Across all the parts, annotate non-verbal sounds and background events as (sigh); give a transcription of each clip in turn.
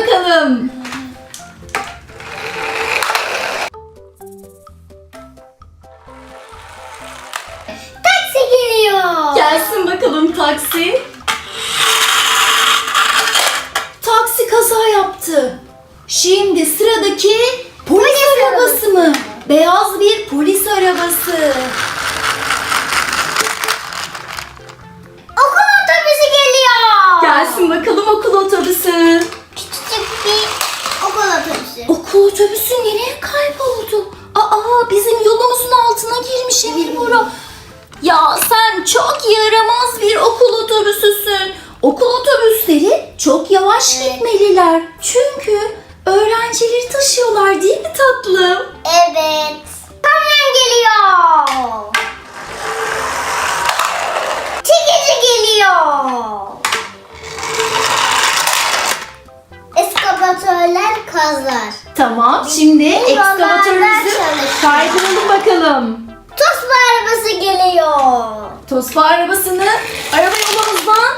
bakalım. Taksi geliyor. Gelsin bakalım taksi. Taksi kaza yaptı. Şimdi sıradaki polis, arabası mı? Beyaz bir polis arabası. Okul otobüsü geliyor. Gelsin bakalım okul otobüsü. Otobüsü. Okul otobüsü nereye kayboldu? Aa bizim yolumuzun altına girmiş Emir Bora. Ya sen çok yaramaz bir okul otobüsüsün. Okul otobüsleri çok yavaş Evet. gitmeliler. Çünkü öğrencileri taşıyorlar değil mi tatlım? Evet. Tamam şimdi ekskavatörümüzü kaydıralım bakalım. Tosba arabası geliyor. Tosba arabasını araba yolumuzdan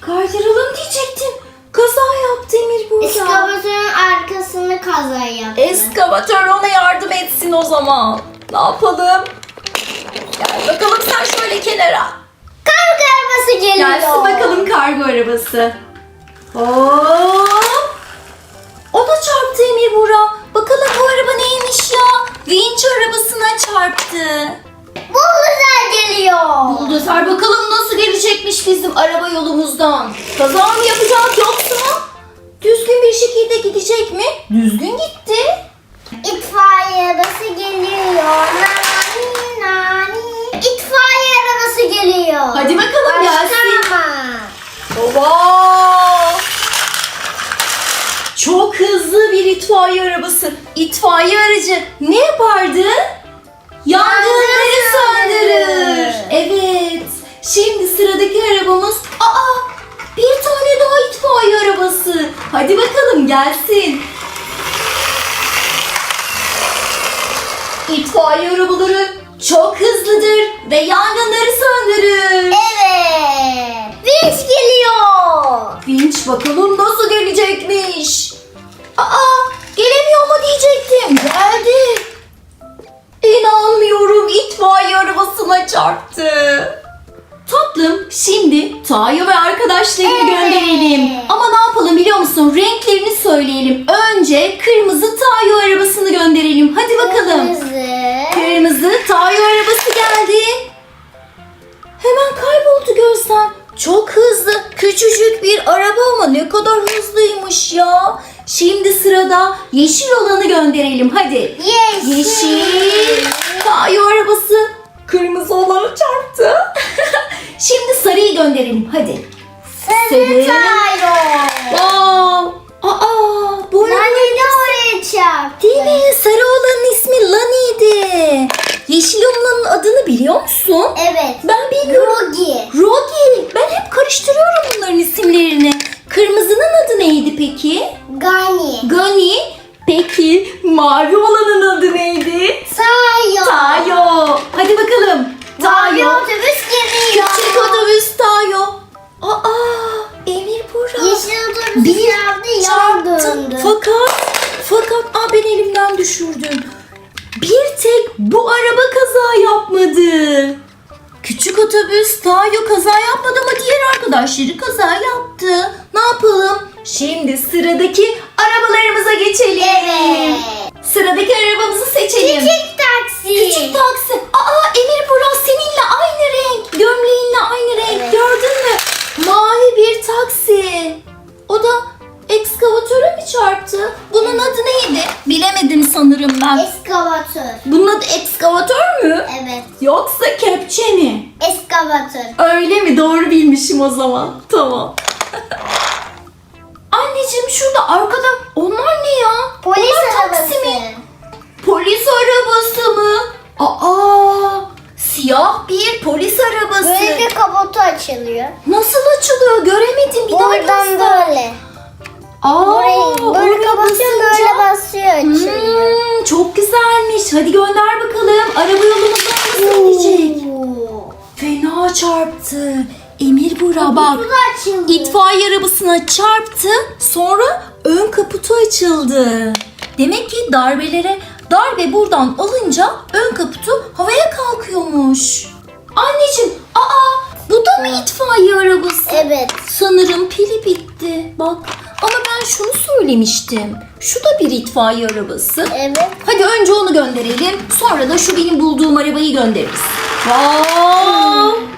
kaydıralım diyecektim. Kaza yaptı Emir burada. Eskavatörün arkasını kaza yaptı. Eskavatör ona yardım etsin o zaman. Ne yapalım? Gel bakalım sen şöyle kenara. Kargo arabası geliyor. Gelsin bakalım kargo arabası. Hop. O da çarptı Emir Bura. Vinç arabasına çarptı. Buldozer geliyor. Buldozer bakalım nasıl gelecekmiş bizim araba yolumuzdan. Kaza mı yapacak yoksa? Düzgün bir şekilde gidecek mi? Düzgün gitti. İtfaiye arabası geliyor. Nani nani. İtfaiye arabası geliyor. Hadi bakalım gelsin. Başlama. Baba! Çok hızlı bir itfaiye arabası. İtfaiye aracı ne yapardı? Yangınları Yangın söndürür. söndürür. Evet. Şimdi sıradaki arabamız aa bir tane daha itfaiye arabası. Hadi bakalım gelsin. İtfaiye arabaları çok hızlıdır ve yangınları söndürür. Evet. Vinç geliyor. Vinç bakalım nasıl gelecekmiş. Aa gelemiyor mu diyecektim. Geldi. İnanmıyorum itfaiye arabasına çarptı. Tatlım şimdi Tayo ve arkadaşlarını Evet. gönderelim. Ama ne yapalım biliyor musun? Renklerini söyleyelim. Önce kırmızı Tayo arabasını gönderelim. Hadi bakalım. Kırmızı. Kırmızı Tayo arabası geldi. Hemen kayboldu gözden. Çok hızlı. Küçücük bir araba ama ne kadar hızlıymış ya. Şimdi sırada yeşil olanı gönderelim. Hadi. Yeşil. Yeşil. Tayo arabası. Kırmızı olanı çarptı. (laughs) Şimdi sarıyı gönderelim. Hadi. Sarı tayro. Wow. Aa, bu araba Nani de oraya çarptı. Değil mi? Sarı olanın ismi Lani'ydi. Yeşil olanın adını biliyor musun? Evet. Ben Mavi olanın adı neydi? Tayo. Tayo. Hadi bakalım. Mavi Tayo. otobüs geliyor. Küçük otobüs Tayo. Aa, Emir Burak. Yeşil otobüs Bir geldi yan döndü. Fakat fakat aa ben elimden düşürdüm. Bir tek bu araba kaza yapmadı. Küçük otobüs Tayo kaza yapmadı ama diğer arkadaşları kaza yaptı. Ne yapalım? Şimdi sıradaki arabalarımıza geçelim. Evet. Sıradaki arabamızı seçelim. Küçük taksi. Küçük taksi. Aa Emir Burak seninle aynı renk. Gömleğinle aynı renk. Evet. Gördün mü? Mavi bir taksi. O da ekskavatöre mi çarptı? Bunun adı neydi? Bilemedim sanırım ben. Eskavatör. Bunun adı ekskavatör mü? Evet. Yoksa kepçe mi? Eskavatör. Öyle mi? Doğru bilmişim o zaman. Tamam. (laughs) Anneciğim şurada arkada onlar ne ya? Polis Onlar arabası. taksi mi? Polis arabası mı? Aa, siyah bir polis arabası. Böyle kaputu açılıyor. Nasıl açılıyor? Göremedim. Bir daha Buradan göster. böyle. Aa, Burayı böyle kapatıyorsun böyle basıyor açılıyor. Hmm, çok güzelmiş. Hadi gönder bakalım. Araba yolumuzdan nasıl gidecek? Fena çarptı. Emir Bura bak. İtfaiye arabasına çarptı. Sonra ön kaputu açıldı. Demek ki darbelere darbe buradan alınca ön kaputu havaya kalkıyormuş. Anneciğim, aa bu da mı itfaiye arabası? Evet. Sanırım pili bitti. Bak ama ben şunu söylemiştim. Şu da bir itfaiye arabası. Evet. Hadi önce onu gönderelim. Sonra da şu benim bulduğum arabayı göndeririz. Wow!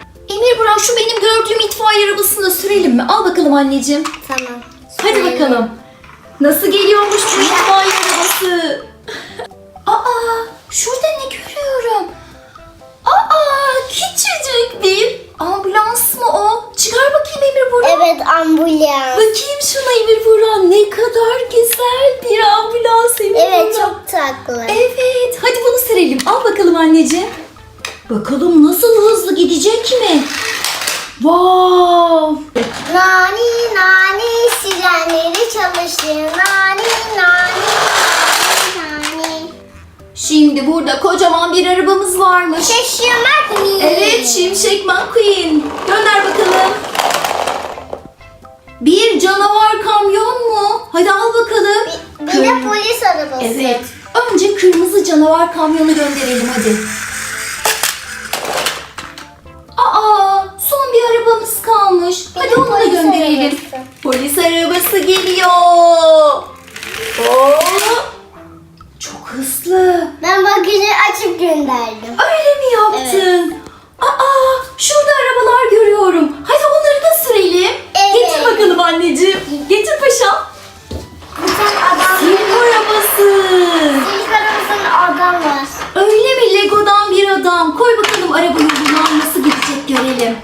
Emir Burak şu benim gördüğüm itfaiye arabasını sürelim mi? Al bakalım anneciğim. Tamam. Hadi bakalım. Nasıl geliyormuş bu itfaiye arabası? (laughs) Aa, şurada ne görüyorum? Aa, küçücük bir ambulans mı o? Çıkar bakayım Emir Burak. Evet ambulans. Bakayım şuna Emir Burak. Ne kadar güzel bir ambulans Emir Evet Burak. çok tatlı. Evet, hadi bunu sürelim. Al bakalım anneciğim. Bakalım nasıl hızlı gidecek mi? Wow! Nani nani sirenleri çalıştı. Nani nani nani nani. Şimdi burada kocaman bir arabamız varmış. Şaşırmak mı? Evet, Şimşek McQueen. Gönder bakalım. Bir canavar kamyon mu? Hadi al bakalım. Bir de Kır- polis arabası. Evet. Önce kırmızı canavar kamyonu gönderelim hadi. Gönderdim. Öyle mi yaptın? Aa, şurada arabalar görüyorum. Hadi onları da sürelim. Evet. Getir bakalım anneciğim. Getir paşam. Sirk arabası. Polis arabasının adam var. Öyle mi Lego'dan bir adam? Koy bakalım araba yolundan nasıl gidecek görelim.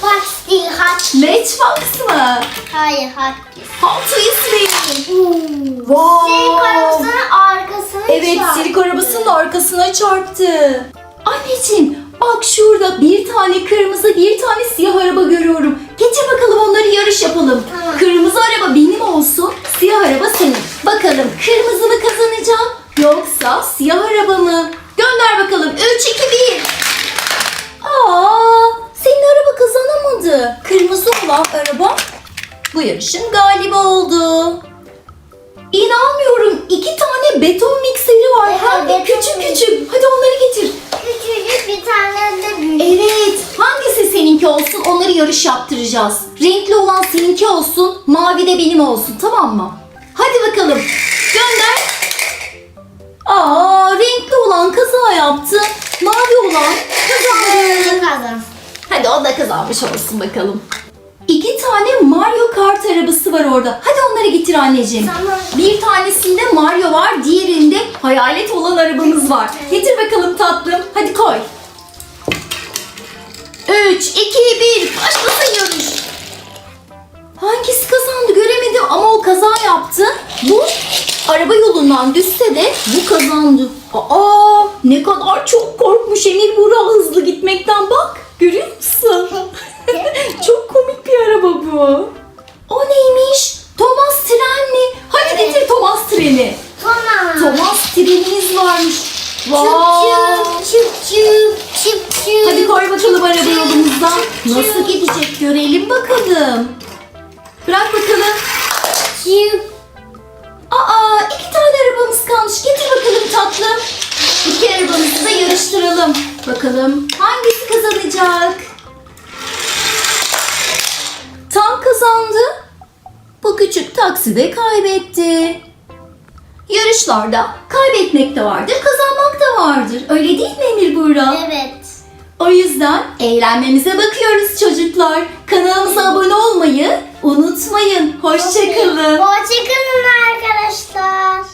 Fox değil hat. Matchbox mı? Hayır hat. Hot Wheels değil. Wow. Sirk arabasının arkasını Evet, çarptı. sirk arabasının arkasına çarptı. Anneciğim, bak şurada bir tane kırmızı, bir tane siyah araba görüyorum. Getir bakalım onları beton mikseri var. Evet, Hem de küçük mikser. küçük. Hadi onları getir. Küçücük bir tane de büyük. Evet. Hangisi seninki olsun onları yarış yaptıracağız. Renkli olan seninki olsun. Mavi de benim olsun. Tamam mı? Hadi bakalım. Gönder. Aa, renkli olan kaza yaptı. Mavi olan kazandı. kazan. Hadi o da kazanmış olsun bakalım. İki tane Mario Kart arabası var orada. Hadi onları getir anneciğim. Tamam. Bir tanesinde Mario var, diğerinde hayalet olan arabamız var. Getir bakalım tatlım. Hadi koy. 3, 2, 1. Başlasın yarış. Hangisi kazandı göremedim ama o kaza yaptı. Bu araba yolundan düşse de bu kazandı. Aa ne kadar çok korkmuş Emir Burak hızlı gitmekten bak. Görüyor Bırak bakalım. çıp. Aa iki tane arabamız kalmış. Getir bakalım tatlım. İki arabamızı da yarıştıralım. Bakalım hangisi kazanacak? Tam kazandı. Bu küçük taksi de kaybetti. Yarışlarda kaybetmek de vardır, kazanmak da vardır. Öyle değil mi Emir Buğra? Evet. O yüzden eğlenmemize bakıyoruz çocuklar. Kanalımıza abone olmayı unutmayın. Hoşçakalın. Hoşçakalın arkadaşlar.